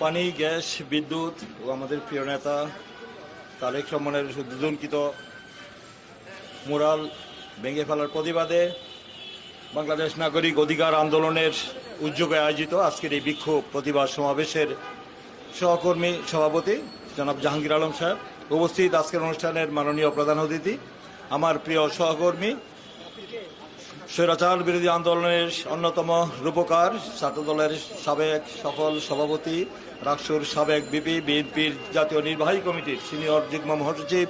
পানি, গ্যাস, বিদ্যুৎ ও আমাদের প্রিয় নেতা তারেক রহমানের দুজনকিত মুরাল ভেঙে ফেলার প্রতিবাদে বাংলাদেশ নাগরিক অধিকার আন্দোলনের উদ্যোগে আয়োজিত আজকের এই বিক্ষোভ প্রতিবাদ সমাবেশের সহকর্মী সভাপতি জনাব জাহাঙ্গীর আলম সাহেব। উপস্থিত আজকের অনুষ্ঠানের মাননীয় প্রধান অতিথি, আমার প্রিয় সহকর্মী স্বৈরাচার বিরোধী আন্দোলনের অন্যতম রূপকার ছাত্রদলের সাবেক সফল সভাপতি, রাকসুর সাবেক বিপি, বিএনপির জাতীয় নির্বাহী কমিটির সিনিয়র যুগ্ম মহাসচিব,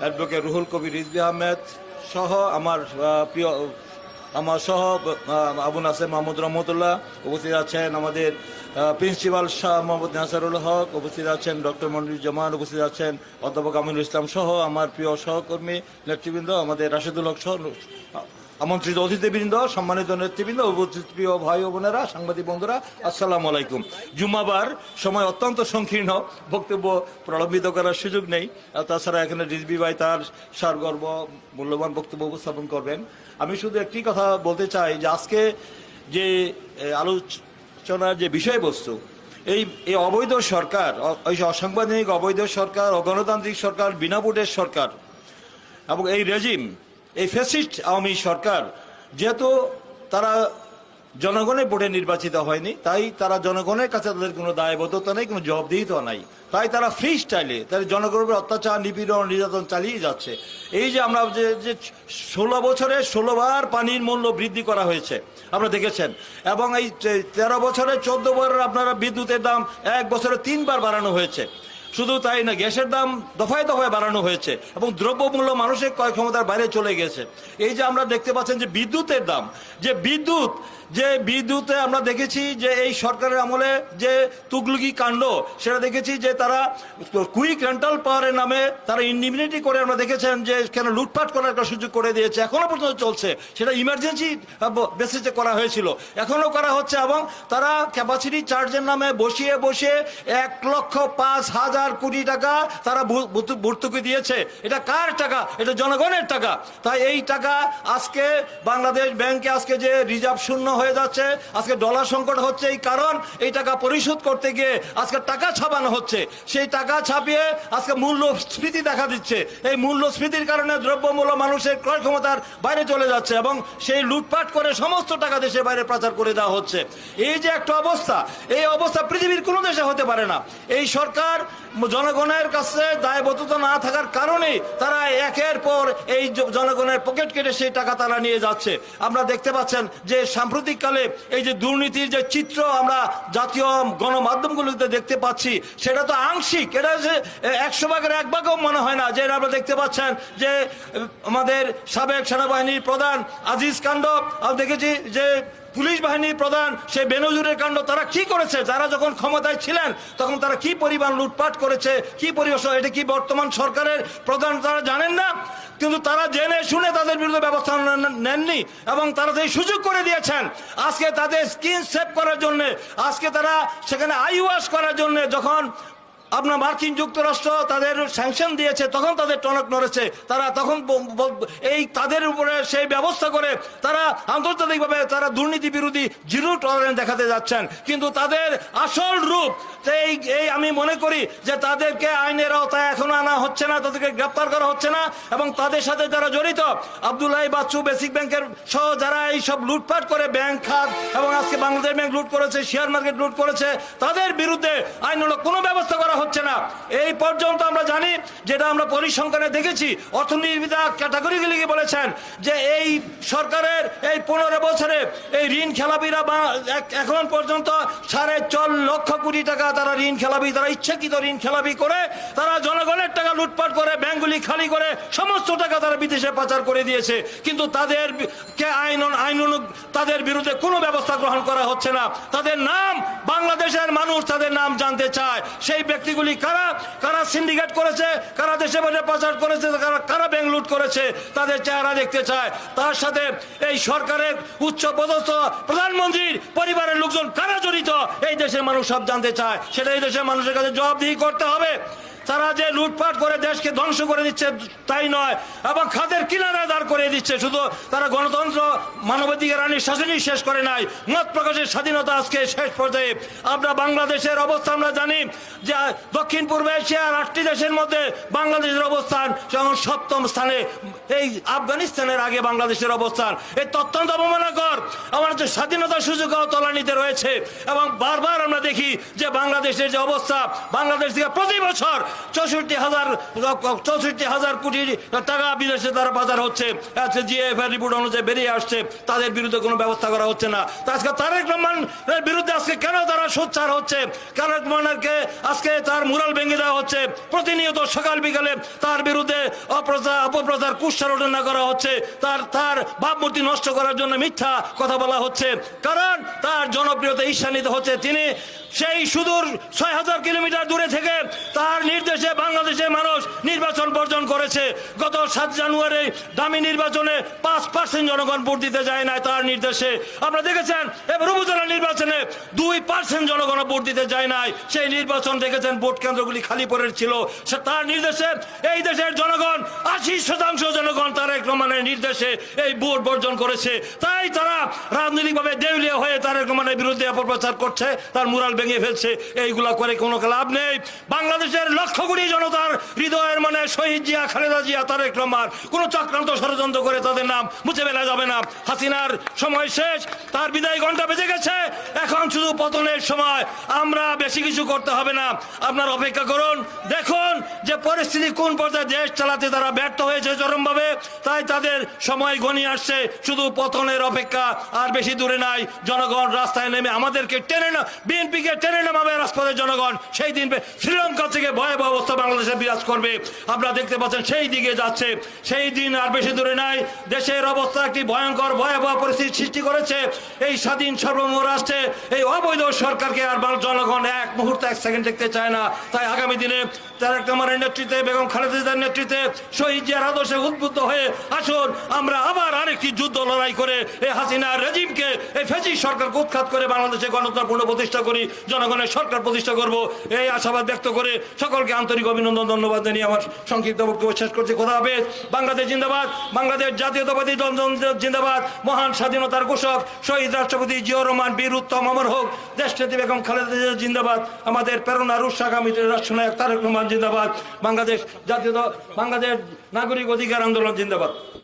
অ্যাডভোকেট রুহুল কবির রিজভি আহমেদ সহ আমার প্রিয়, আমার সহ আবু নাসের মাহমুদ রহমতুল্লাহ উপস্থিত আছেন আমাদের প্রিন্সিপাল শাহ মোহাম্মদ নাসারুল হক, উপস্থিত আছেন ডক্টর মনির জামান উপস্থিত আছেন অধ্যাপক আমিনুল ইসলাম সহ আমার প্রিয় সহকর্মী, নেতৃবৃন্দ আমাদের রাশেদুল হক সহ আমন্ত্রিত অতিথিবৃন্দ সম্মানিত নেতৃবৃন্দ প্রিয় ভাই ও বোনেরা, সাংবাদিক বন্ধুরা, আসসালামু আলাইকুম। জুম্মাবার সময় অত্যন্ত সংকীর্ণ, বক্তব্য প্রলম্বিত করার সুযোগ নেই। তাছাড়া এখানে রিজবি ভাই তার সারগর্ব, মূল্যবান বক্তব্য উপস্থাপন করবেন। আমি শুধু একটি কথা বলতে চাই যে আজকে যে আলোচনার যে বিষয়বস্তু, এই এই অবৈধ সরকার ওই অসাংবিধানিক অবৈধ সরকার, অগণতান্ত্রিক সরকার, বিনা ভোটের সরকার, এবং এই রেজিম এই ফ্যাসিস্ট আওয়ামী সরকার, যেহেতু তারা জনগণের ভোটে নির্বাচিত হয়নি, তাই তারা জনগণের কাছে তাদের কোনো দায়বদ্ধতা নেই, কোনো জবাবদিহিতা নাই। তাই তারা ফ্রি স্টাইলে তাদের জনগণের অত্যাচার, নিপীড়ন, নির্যাতন চালিয়ে যাচ্ছে। এই যে আমরা যে যে ষোলো বছরে ষোলোবার পানির মূল্য বৃদ্ধি করা হয়েছে, আপনারা দেখেছেন। এবং এই তেরো বছরে চোদ্দ বার আপনারা বিদ্যুতের দাম এক বছরে তিনবার বাড়ানো হয়েছে। শুধু তাই না, গ্যাসের দাম দফায় দফায় বাড়ানো হয়েছে এবং দ্রব্যমূল্য মানুষের ক্রয় ক্ষমতার বাইরে চলে গেছে। এই যে আমরা দেখতে পাচ্ছেন যে বিদ্যুতের দাম, যে বিদ্যুৎ, যে বিদ্যুতে আমরা দেখেছি যে এই সরকারের আমলে যে তুগলুকি কাণ্ড, সেটা দেখেছি যে তারা কুইক রেন্টাল পাওয়ারের নামে তারা ইন্ডিমিনিটি করে আমরা দেখেছেন যে কেন লুটপাট করার একটা সুযোগ করে দিয়েছে। এখনও পর্যন্ত চলছে। সেটা ইমার্জেন্সি বেসিসে করা হয়েছিল। এখনও করা হচ্ছে এবং তারা ক্যাপাসিটি চার্জের নামে বসিয়ে বসে এক লক্ষ পাঁচ হাজার কোটি টাকা তারা ভর্তুকি দিয়েছে। এটা কার টাকা? এটা জনগণের টাকা। তাই এই টাকা আজকে বাংলাদেশ ব্যাংকে আজকে যে রিজার্ভ শূন্য হয়ে যাচ্ছে, আজকে ডলার সংকট হচ্ছে এই কারণ, এই টাকা পরিশোধ করতে গিয়ে আজকে টাকা ছাপানো হচ্ছে। সেই টাকা ছাপিয়ে আজকে মূল্যস্ফীতি দেখা দিচ্ছে। এই মূল্যস্ফীতির কারণে দ্রব্যমূল্য মানুষের ক্রয় ক্ষমতার বাইরে চলে যাচ্ছে এবং সেই লুটপাট করে সমস্ত টাকা দেশের বাইরে পাচার করে দেওয়া হচ্ছে। এই যে একটা অবস্থা, এই অবস্থা পৃথিবীর কোনো দেশে হতে পারে না। এই সরকার জনগণের কাছে দায়বদ্ধতা না থাকার কারণে তারা একের পর এই জনগণের পকেট কেটে সেই টাকা তারা নিয়ে যাচ্ছে। আমরা দেখতে পাচ্ছেন যে সাম্প্রতিককালে এই যে দুর্নীতির যে চিত্র আমরা জাতীয় গণমাধ্যমগুলোতে দেখতে পাচ্ছি, সেটা তো আংশিক, এটা যে একশো ভাগের এক ভাগও মনে হয় না, যে আমরা দেখতে পাচ্ছেন যে আমাদের সাবেক সেনাবাহিনীর প্রধান আজিজ কাণ্ড আমরা দেখেছি যে পুলিশ বাহিনীর প্রধান সে বেনজুরের কাণ্ড, তারা কি করেছে? যারা যখন ক্ষমতায় ছিলেন, তখন তারা কি পরিমাণ লুটপাট করেছে? কি পরিবেশ এটা কি বর্তমান সরকারের প্রধান তারা জানেন না? কিন্তু তারা জেনে শুনে তাদের বিরুদ্ধে ব্যবস্থা নেননি এবং তারা সেই সুযোগ করে দিয়েছেন। আজকে তাদের স্কিন সেভ করার জন্য, আজকে তারা সেখানে আই ওয়াশ করার জন্য যখন আপনার মার্কিন যুক্তরাষ্ট্র তাদের স্যাংশন দিয়েছে, তখন তাদের টনক নড়েছে। তারা তখন এই তাদের উপরে সেই ব্যবস্থা করে তারা আন্তর্জাতিকভাবে তারা দুর্নীতি বিরোধী জিরো টলারেন্স দেখাতে যাচ্ছেন। কিন্তু তাদের আসল রূপ, এই এই আমি মনে করি যে তাদেরকে আইনের আওতায় এখনও আনা হচ্ছে না, তাদেরকে গ্রেপ্তার করা হচ্ছে না, এবং তাদের সাথে যারা জড়িত, আবদুল্লাহ বাচ্চু বেসিক ব্যাংকের সহ যারা এই সব লুটপাট করে, ব্যাংক খাত এবং আজকে বাংলাদেশ ব্যাংক লুট করেছে, শেয়ার মার্কেট লুট করেছে, তাদের বিরুদ্ধে আইনমূলক কোনো ব্যবস্থা হচ্ছে না এই পর্যন্ত আমরা জানি, যেটা আমরা পরিসংখ্যানে দেখেছি অর্থনীতিবিদা ক্যাটাগরিগুলিকে বলেছেন, যে এই সরকারের এই পনেরো বছরে এই ঋণ খেলাপিরা এখন পর্যন্ত সাড়ে চল লক্ষ কোটি টাকা তারা ঋণ খেলাপি, তারা ইচ্ছাকৃত ঋণ খেলাপি করে, তারা জনগণের টাকা লুটপাট করে, ব্যাঙ্কগুলি খালি করে, সমস্ত টাকা তারা বিদেশে পাচার করে দিয়েছে। কিন্তু তাদের কে আইন আইন তাদের বিরুদ্ধে কোনো ব্যবস্থা গ্রহণ করা হচ্ছে না। তাদের নাম বাংলাদেশের মানুষ তাদের নাম জানতে চায়। সেই ব্যক্তিগুলি কারা কারা সিন্ডিকেট করেছে, কারা দেশে বসে পাচার করেছে, কারা কারা ব্যাংক লুট করেছে, তাদের চেহারা দেখতে চায়। তার সাথে এই সরকারের উচ্চ পদস্থ প্রধানমন্ত্রীর পরিবারের লোকজন কারা জড়িত? এই দেশের মানুষ সব জানতে চায়। সেটা এই দেশের মানুষের কাছে জবাবদিহি করতে হবে। তারা যে লুটপাট করে দেশকে ধ্বংস করে দিচ্ছে, তাই নয়। এবং খাদের কিনারা দাঁড় করে দিচ্ছে। শুধু তারা গণতন্ত্র, মানবাধিকার, আইনের শাসনই শেষ করে নাই। মত প্রকাশের স্বাধীনতা আজকে শেষ পর্যায়ে আমরা বাংলাদেশের অবস্থা আমরা জানি যে দক্ষিণ পূর্ব এশিয়ার আটটি দেশের মধ্যে বাংলাদেশের অবস্থান যেমন সপ্তম স্থানে, এই আফগানিস্তানের আগে বাংলাদেশের অবস্থান। এই অত্যন্ত অবমাননাকর আমার যে স্বাধীনতা সুযোগও তলানিতে রয়েছে। এবং বারবার আমরা দেখি যে, বাংলাদেশের যে অবস্থা, বাংলাদেশ থেকে প্রতি বছর চৌষট্টি হাজার চৌষট্টি হাজার কোটি টাকা বিদেশে তারা বাজার হচ্ছে। আজকে রিপোর্ট অনুযায়ী বেরিয়ে আসছে। তাদের বিরুদ্ধে কোনো ব্যবস্থা করা হচ্ছে না। আজকে তারেক রহমানের বিরুদ্ধে আজকে কেন তারা সোচ্চার হচ্ছে? তারেক রহমানকে আজকে তার মুরাল ভেঙে দেওয়া হচ্ছে। প্রতিনিয়ত সকাল বিকালে তার বিরুদ্ধে অপ্রচার অপপ্রচার কুৎসারটনা করা হচ্ছে। তার তার ভাবমূর্তি নষ্ট করার জন্য মিথ্যা কথা বলা হচ্ছে। কারণ তার জনপ্রিয়তা ঈর্ষান্বিত হচ্ছে। তিনি সেই সুদূর ছয় হাজার কিলোমিটার দূরে থেকে তার নির্দেশে বাংলাদেশের মানুষ নির্বাচন বর্জন করেছে। গত সাত জানুয়ারি দামি নির্বাচনে পাঁচ পার্সেন্ট জনগণ ভোট দিতে যায় না তার নির্দেশে। আপনারা দেখেছেন, এবার উপজেলা নির্বাচনে দুই পার্সেন্ট জনগণ ভোট দিতে যায় নাই। সেই নির্বাচন দেখেছেন, ভোট কেন্দ্রগুলি খালি পড়ে ছিল। সে তার নির্দেশে এই দেশের জনগণ, আশি শতাংশ জনগণ তারেক রহমানের নির্দেশে এই ভোট বর্জন করেছে। তাই তারা রাজনৈতিকভাবে দেউলিয়া হয়ে তারেক রহমানের বিরুদ্ধে অপপ্রচার করছে, তার মুরাল ভেঙে ফেলছে, এইগুলা করে কোনো লাভ নেই। বাংলাদেশের লক্ষ কোটি জনতার হৃদয়ের মানে শহীদ জিয়া, খালেদা জিয়া, তারেক রহমান, কোন চক্রান্ত ষড়যন্ত্র করে তাদের নাম মুছে ফেলা যাবে না। হাসিনার সময় শেষ, তার বিদায় ঘণ্টা বেজে গেছে। এখন শুধু পতনের সময়, আমরা বেশি কিছু করতে হবে না। আপনার অপেক্ষা করুন, দেখুন যে পরিস্থিতি কোন পর্যায়ে দেশ চালাতে তারা ব্যর্থ হয়েছে চরমভাবে, তাই তাদের সময় গণিয়ে আসছে। শুধু পতনের অপেক্ষা, আর বেশি দূরে নাই। জনগণ রাস্তায় নেমে আমাদেরকে টেনে না, বিএনপিকে টেনে নামাবে রাজপথে জনগণ। সেই দিন শ্রীলঙ্কা থেকে ভয়াবহ অবস্থা বাংলাদেশে বিরাজ করবে। আপনারা দেখতে পাচ্ছেন সেই দিকে যাচ্ছে। সেই দিন আর বেশি দূরে নাই। দেশের অবস্থা একটি ভয়ঙ্কর, ভয়াবহ পরিস্থিতি সৃষ্টি করেছে। এই স্বাধীন সার্বভৌম রাষ্ট্রে এই অবৈধ সরকারকে আর জনগণ এক মুহূর্তে, এক সেকেন্ড দেখতে চায় না। তাই আগামী দিনে তারেক রহমানের নেতৃত্বে, বেগম খালেদা জিয়ার নেতৃত্বে শহীদ জিয়ার আদর্শে উদ্বুদ্ধ হয়ে আসুন। আমরা আবার আরেকটি যুদ্ধ লড়াই করে এই হাসিনা রেজিমকে, এই ফেজি সরকারকে উৎখাত করে বাংলাদেশে গণতন্ত্র পূর্ণ প্রতিষ্ঠা করি। জনগণের সরকার প্রতিষ্ঠা করব। এই আশাবাদ ব্যক্ত করে সকলকে আন্তরিক অভিনন্দন, ধন্যবাদ জানিয়ে আমার সংক্ষিপ্ত বক্তব্য শেষ করছি। কথা হবে বাংলাদেশ জিন্দাবাদ। বাংলাদেশ জাতীয়তাবাদী জিন্দাবাদ। মহান স্বাধীনতার ঘোষক শহীদ রাষ্ট্রপতি জিয়র রহমান, বীর উত্তম অমর হোক। দেশ নেত্রী বেগম খালেদা জিন্দাবাদ। আমাদের প্রেরণার উৎসাহগামী রাষ্ট্রনায়ক তারেক রহমান জিন্দাবাদ। বাংলাদেশ জাতীয় বাংলাদেশ নাগরিক অধিকার আন্দোলন জিন্দাবাদ।